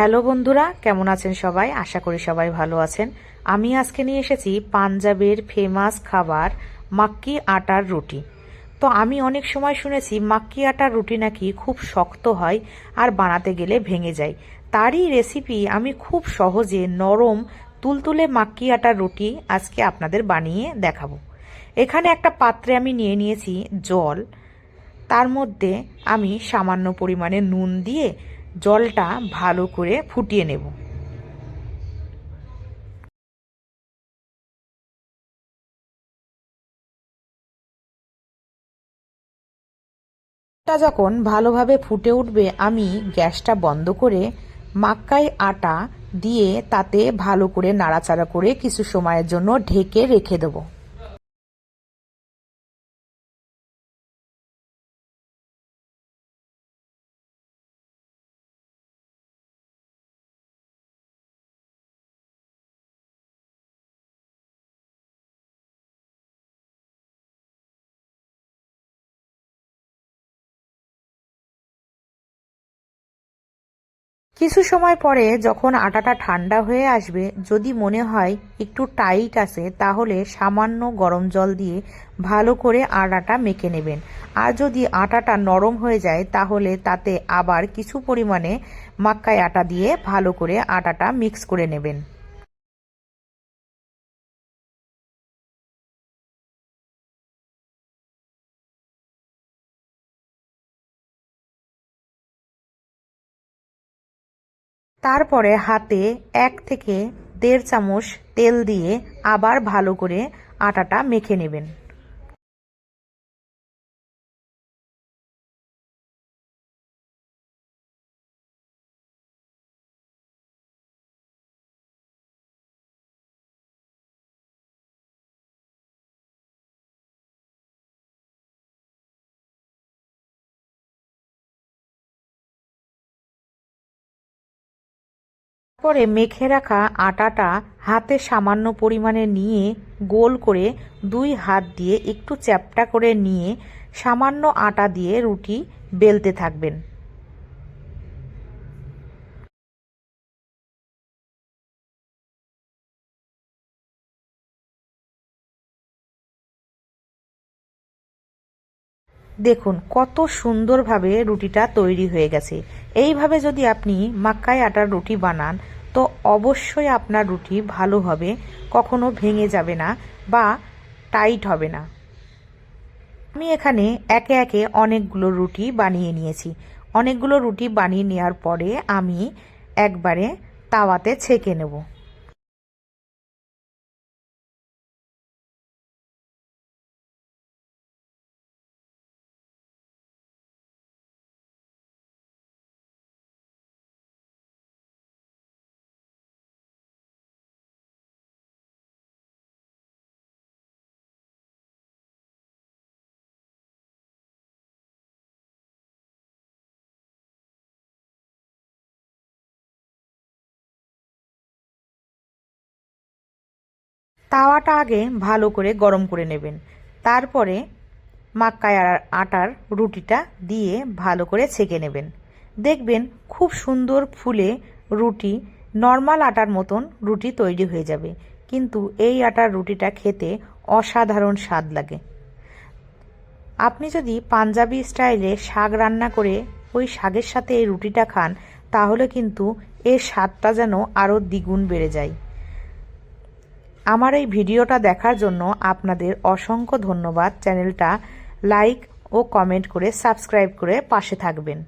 Hello বন্ধুরা, কেমন আছেন সবাই? আশা করি সবাই ভালো আছেন। আমি আজকে নিয়ে এসেছি পাঞ্জাবের ফেমাস খাবার মাক্কি আটার রুটি। তো আমি অনেক সময় শুনেছি মাক্কি আটার রুটি নাকি খুব শক্ত হয় আর বানাতে গেলে ভেঙে যায়। তারই রেসিপি আমি খুব সহজে নরম, তুলতুলে মাক্কি আটার রুটি আজকে আপনাদের বানিয়ে দেখাবো। এখানে একটা পাত্রে আমি নিয়ে নিয়েছি জল। তার মধ্যে আমি সামান্য পরিমাণে নুন দিয়ে জলটা ভালো করে ফুটিয়ে নেব। টা যখন ভালোভাবে ফুটে উঠবে, আমি গ্যাসটা বন্ধ করে মাক্কাই আটা দিয়ে তাতে ভালো করে নাড়াচাড়া করে কিছু সময়ের জন্য ঢেকে রেখে দেবো। কিছু সময় পরে যখন আটাটা ঠান্ডা হয়ে আসবে, যদি মনে হয় একটু টাইট আছে, তাহলে সামান্য গরম জল দিয়ে ভালো করে আটাটা মেখে নেবেন। আর যদি আটাটা নরম হয়ে যায়, তাহলে তাতে আবার কিছু পরিমাণে মাক্কায় আটা দিয়ে ভালো করে আটাটা মিক্স করে নেবেন। তারপরে হাতে এক থেকে দেড় চামচ তেল দিয়ে আবার ভালো করে আটাটা মেখে নেবেন। পরে মেখে রাখা আটাটা হাতে সামান্য পরিমাণে নিয়ে গোল করে দুই হাত দিয়ে একটু চ্যাপটা করে নিয়ে সামান্য আটা দিয়ে রুটি বেলতে থাকবেন। দেখুন, কত সুন্দরভাবে রুটিটা তৈরি হয়ে গেছে। এইভাবে যদি আপনি মাক্কায় আটার রুটি বানান, তো অবশ্যই আপনার রুটি ভালো হবে, কখনো ভেঙে যাবে না বা টাইট হবে না। আমি এখানে একে একে অনেকগুলো রুটি বানিয়ে নিয়েছি। অনেকগুলো রুটি বানিয়ে নেওয়ার পরে আমি একবারে তাওয়াতে ছেঁকে নেব। তাওয়াটা আগে ভালো করে গরম করে নেবেন। তারপরে মাক্কায় আটার রুটিটা দিয়ে ভালো করে ছেঁকে নেবেন। দেখবেন খুব সুন্দর ফুলে রুটি, নর্মাল আটার মতন রুটি তৈরি হয়ে যাবে। কিন্তু এই আটার রুটিটা খেতে অসাধারণ স্বাদ লাগে। আপনি যদি পাঞ্জাবি স্টাইলে শাক রান্না করে ওই শাকের সাথে এই রুটিটা খান, তাহলে কিন্তু এর স্বাদটা যেন আরও দ্বিগুণ বেড়ে যায়। আমার এই ভিডিওটা দেখার জন্য আপনাদের অসংখ্য ধন্যবাদ। চ্যানেলটা লাইক ও কমেন্ট করে সাবস্ক্রাইব করে পাশে থাকবেন।